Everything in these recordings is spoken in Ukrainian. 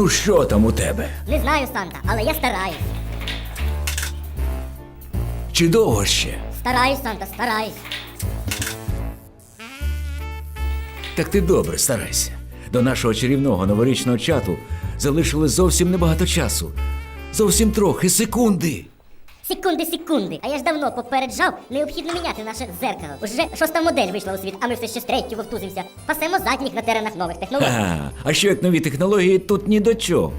Ну що там у тебе? Не знаю, Санта, але я стараюсь. Чи довго ще? Стараюсь, Санта, стараюсь. Так ти добре старайся. До нашого чарівного новорічного чату залишилось зовсім небагато часу. Зовсім трохи секунди. Секунди, секунди. А я ж давно попереджав, необхідно міняти наше зеркало. Уже шоста модель вийшла у світ, а ми все ще з третю вовтузимося. Пасемо задніх на теренах нових технологій. А, а що як нові технології тут ні до чого?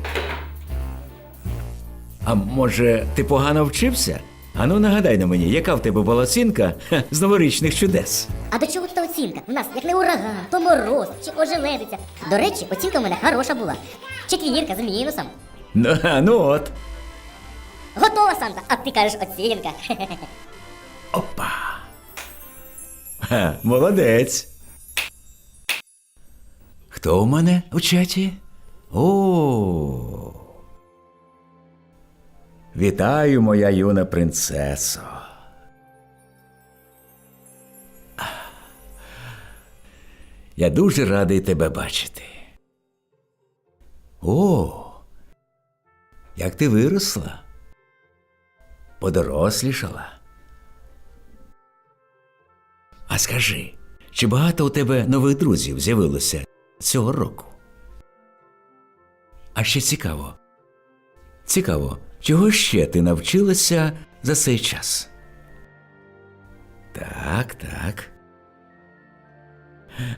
А може, ти погано вчився? Ану нагадай на мені, яка в тебе була оцінка ха, з новорічних чудес? А до чого тут оцінка? У нас як не ураган, то мороз чи ожеледиця. До речі, оцінка в мене хороша була. Четвірка з мінусом. Ну, а, ну от. Готова, Санта, а ти кажеш оцінка. Опа. Ха, молодець. Хто у мене у чаті? О. Вітаю, моя юна принцесо. Я дуже радий тебе бачити. О, як ти виросла, подорослішала. А скажи, чи багато у тебе нових друзів з'явилося цього року? А ще цікаво. Цікаво, чого ще ти навчилася за цей час? Так, так.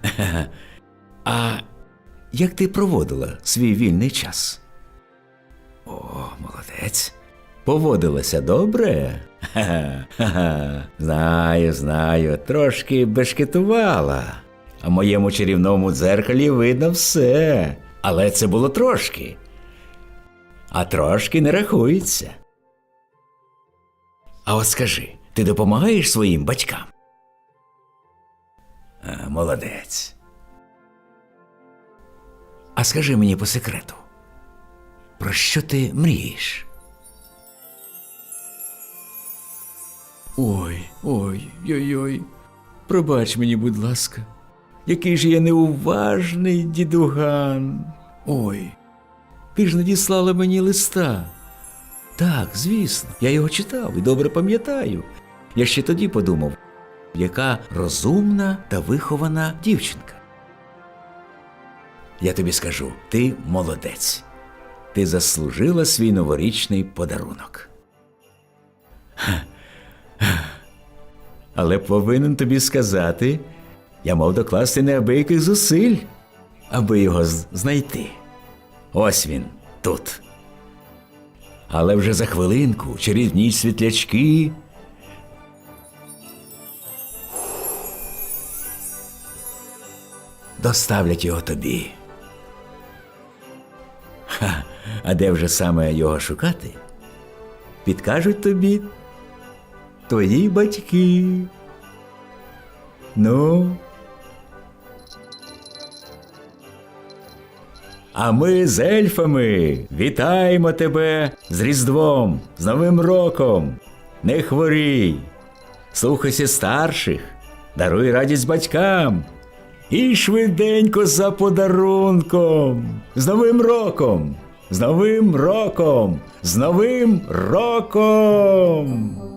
А як ти проводила свій вільний час? О, молодець. Поводилася добре? Ха-ха. Знаю, знаю, трошки бешкетувала. А моєму чарівному дзеркалі видно все. Але це було трошки. А трошки не рахується. А от скажи, ти допомагаєш своїм батькам? А, молодець. А скажи мені по секрету, про що ти мрієш? Ой, ой, ой, ой. Пробач мені, будь ласка, який же я неуважний дідуган. Ой, ти ж надіслала мені листа. Так, звісно, я його читав і добре пам'ятаю. Я ще тоді подумав, яка розумна та вихована дівчинка. Я тобі скажу, ти молодець. Ти заслужила свій новорічний подарунок. Але повинен тобі сказати, я мав докласти неабияких зусиль, аби його знайти. Ось він тут. Але вже за хвилинку чарівні світлячки. Доставлять його тобі. Ха, а де вже саме його шукати? Підкажуть тобі твої батьки. Ну. А ми з ельфами вітаємо тебе з Різдвом, з Новим роком. Не хворій. Слухайся старших, даруй радість батькам. І швиденько за подарунком. З Новим роком! З Новим роком! З Новим роком!